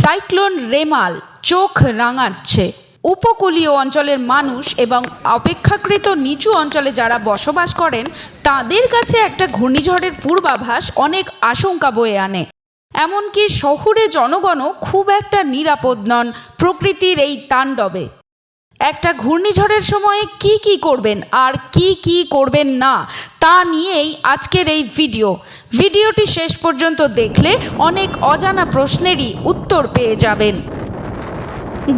Cyclone Remal চোখ রাঙাচ্ছে। উপকূলীয় অঞ্চলের মানুষ এবং অপেক্ষাকৃত নিচু অঞ্চলে যারা বসবাস করেন, তাদের কাছে একটা ঘূর্ণিঝড়ের পূর্বাভাস অনেক আশঙ্কা বয়ে আনে। এমনকি শহুরে জনগণও খুব একটা নিরাপদ নন প্রকৃতির এই তাণ্ডবে। একটা ঘূর্ণিঝড়ের সময়ে কি কি করবেন আর কি কি করবেন না, তা নিয়েই আজকের এই ভিডিও। ভিডিওটি শেষ পর্যন্ত দেখলে অনেক অজানা প্রশ্নেরই উত্তর পেয়ে যাবেন।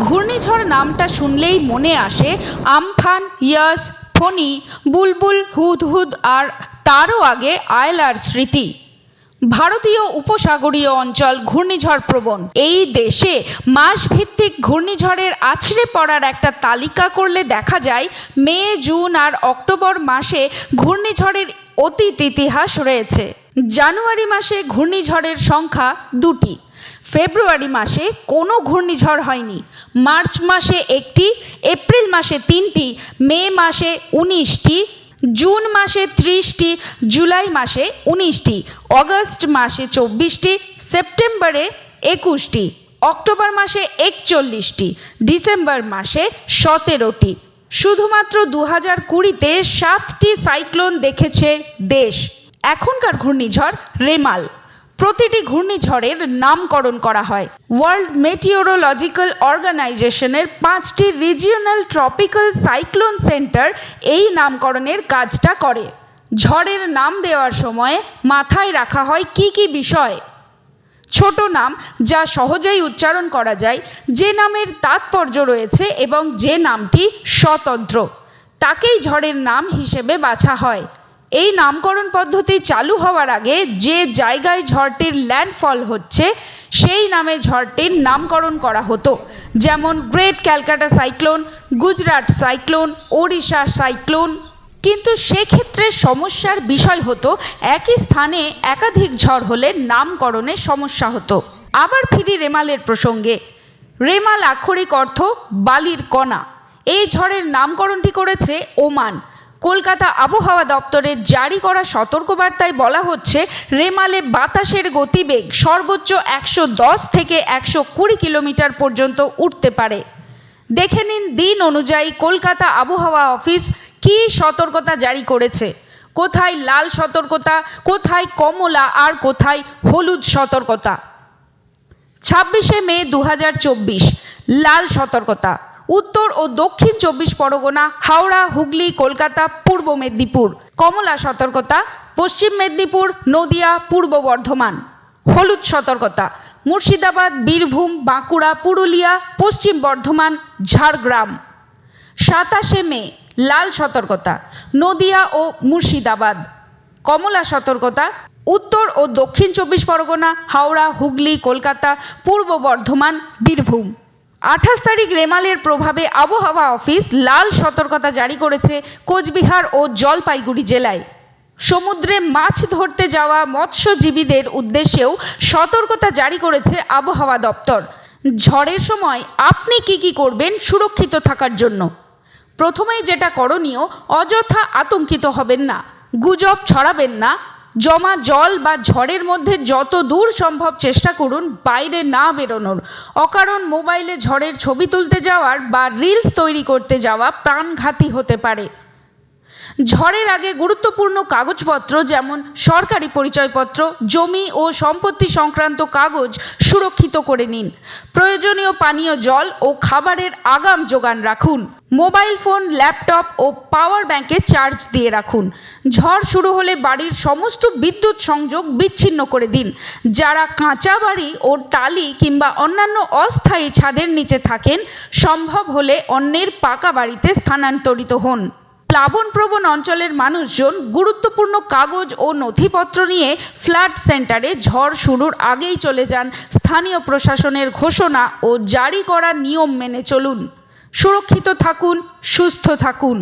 ঘূর্ণিঝড় নামটা শুনলেই মনে আসে আমফান, ইয়াস, ফণি, বুলবুল, হুদহুদ আর তারও আগে আয়লার স্মৃতি। ভারতীয় উপসাগরীয় অঞ্চল ঘূর্ণিঝড় প্রবণ। এই দেশে মাসভিত্তিক ঘূর্ণিঝড়ের আছড়ে পড়ার একটা তালিকা করলে দেখা যায়, মে, জুন আর অক্টোবর মাসে ঘূর্ণিঝড়ের অতীত ইতিহাস রয়েছে। জানুয়ারি মাসে ঘূর্ণিঝড়ের সংখ্যা দুটি। ফেব্রুয়ারি মাসে কোনো ঘূর্ণিঝড় হয়নি। মার্চ মাসে একটি, এপ্রিল মাসে তিনটি, মে মাসে উনিশটি জুন মাসে ত্রিশটি, জুলাই মাসে উনিশটি, অগস্ট মাসে চব্বিশটি, সেপ্টেম্বরে একুশটি, অক্টোবর মাসে একচল্লিশটি, ডিসেম্বর মাসে সতেরোটি। শুধুমাত্র দু হাজার কুড়িতে সাতটি সাইক্লোন দেখেছে দেশ। এখনকার ঘূর্ণিঝড় রেমাল। প্রতিটি ঘূর্ণিঝড়ের নামকরণ করা হয়। ওয়ার্ল্ড মেটিওরোলজিক্যাল অর্গানাইজেশনের পাঁচটি রিজিওনাল ট্রপিক্যাল সাইক্লোন সেন্টার এই নামকরণের কাজটা করে। ঝড়ের নাম দেওয়ার সময় মাথায় রাখা হয় কি কি বিষয়? ছোট নাম যা সহজেই উচ্চারণ করা যায়, যে নামের তাৎপর্য রয়েছে এবং যে নামটি স্বতন্ত্র। তাকেই ঝড়ের নাম হিসেবে বাছা হয়। এই নামকরণ পদ্ধতি চালু হওয়ার আগে যে জায়গায় ঝড়টির ল্যান্ডফল হচ্ছে, সেই নামে ঝড়টির নামকরণ করা হতো। যেমন great Calcutta cyclone Gujarat cyclone Odisha cyclone কিন্তু সেক্ষেত্রে সমস্যার বিষয় হতো, একই স্থানে একাধিক ঝড় হলে নামকরণে সমস্যা হতো। আবার ফিরি রেমালের প্রসঙ্গে, রেমাল আক্ষরিক অর্থ বালির কণা। এই ঝড়ের নামকরণটি করেছে ওমান। কলকাতা আবহাওয়া দপ্তরের জারি করা সতর্কবার্তায় বলা হচ্ছে, রেমালে বাতাসের গতিবেগ সর্বোচ্চ একশো দশ থেকে একশো কুড়ি কিলোমিটার পর্যন্ত উঠতে পারে। দেখে নিন দিন অনুযায়ী কলকাতা আবহাওয়া অফিস কী সতর্কতা জারি করেছে। কোথায় লাল সতর্কতা, কোথায় কমলা, আর কোথায় হলুদ সতর্কতা? ছাব্বিশে মে দু হাজার চব্বিশ, লাল সতর্কতা। উত্তর ও দক্ষিণ চব্বিশ পরগনা, হাওড়া, হুগলি, কলকাতা, পূর্ব মেদিনীপুর। কমলা সতর্কতা, পশ্চিম মেদিনীপুর, নদিয়া, পূর্ব বর্ধমান। হলুদ সতর্কতা, মুর্শিদাবাদ, বীরভূম, বাঁকুড়া, পুরুলিয়া, পশ্চিম বর্ধমান, ঝাড়গ্রাম। সাতাশে মে, লাল সতর্কতা, নদিয়া ও মুর্শিদাবাদ। কমলা সতর্কতা, উত্তর ও দক্ষিণ চব্বিশ পরগনা, হাওড়া, হুগলি, কলকাতা, পূর্ব বর্ধমান, বীরভূম। আঠাশ তারিখ রেমালের প্রভাবে আবহাওয়া অফিস লাল সতর্কতা জারি করেছে কোচবিহার ও জলপাইগুড়ি জেলায়। সমুদ্রে মাছ ধরতে যাওয়া মৎস্যজীবীদের উদ্দেশ্যেও সতর্কতা জারি করেছে আবহাওয়া দপ্তর। ঝড়ের সময় আপনি কি কি করবেন সুরক্ষিত থাকার জন্য? প্রথমেই যেটা করণীয়, অযথা আতঙ্কিত হবেন না, গুজব ছড়াবেন না জমা জল বা ঝড়ের মধ্যে যত দূর সম্ভব চেষ্টা করুন, বাইরে না বেরোনোর। অকারণ মোবাইলে ঝড়ের ছবি তুলতে যাওয়ার বা রিলস তৈরি করতে যাওয়া প্রাণঘাতী হতে পারে। ঝড়ের আগে গুরুত্বপূর্ণ কাগজপত্র যেমন সরকারি পরিচয়পত্র, জমি ও সম্পত্তি সংক্রান্ত কাগজ সুরক্ষিত করে নিন। প্রয়োজনীয় পানীয় জল ও খাবারের আগাম যোগান রাখুন। মোবাইল ফোন, ল্যাপটপ ও পাওয়ার ব্যাংকে চার্জ দিয়ে রাখুন। ঝড় শুরু হলে বাড়ির সমস্ত বিদ্যুৎ সংযোগ বিচ্ছিন্ন করে দিন। যারা কাঁচা বাড়ি ও টালি কিংবা অন্যান্য অস্থায়ী ছাদের নিচে থাকেন, সম্ভব হলে অন্যের পাকা বাড়িতে স্থানান্তরিত হন। প্লাবনপ্রবণ অঞ্চলের মানুষজন গুরুত্বপূর্ণ কাগজ ও নথিপত্র নিয়ে ফ্ল্যাট সেন্টারে ঝড় শুরুর আগেই চলে যান স্থানীয় প্রশাসনের ঘোষণা ও জারি করা নিয়ম মেনে চলুন। সুরক্ষিত থাকুন, সুস্থ থাকুন।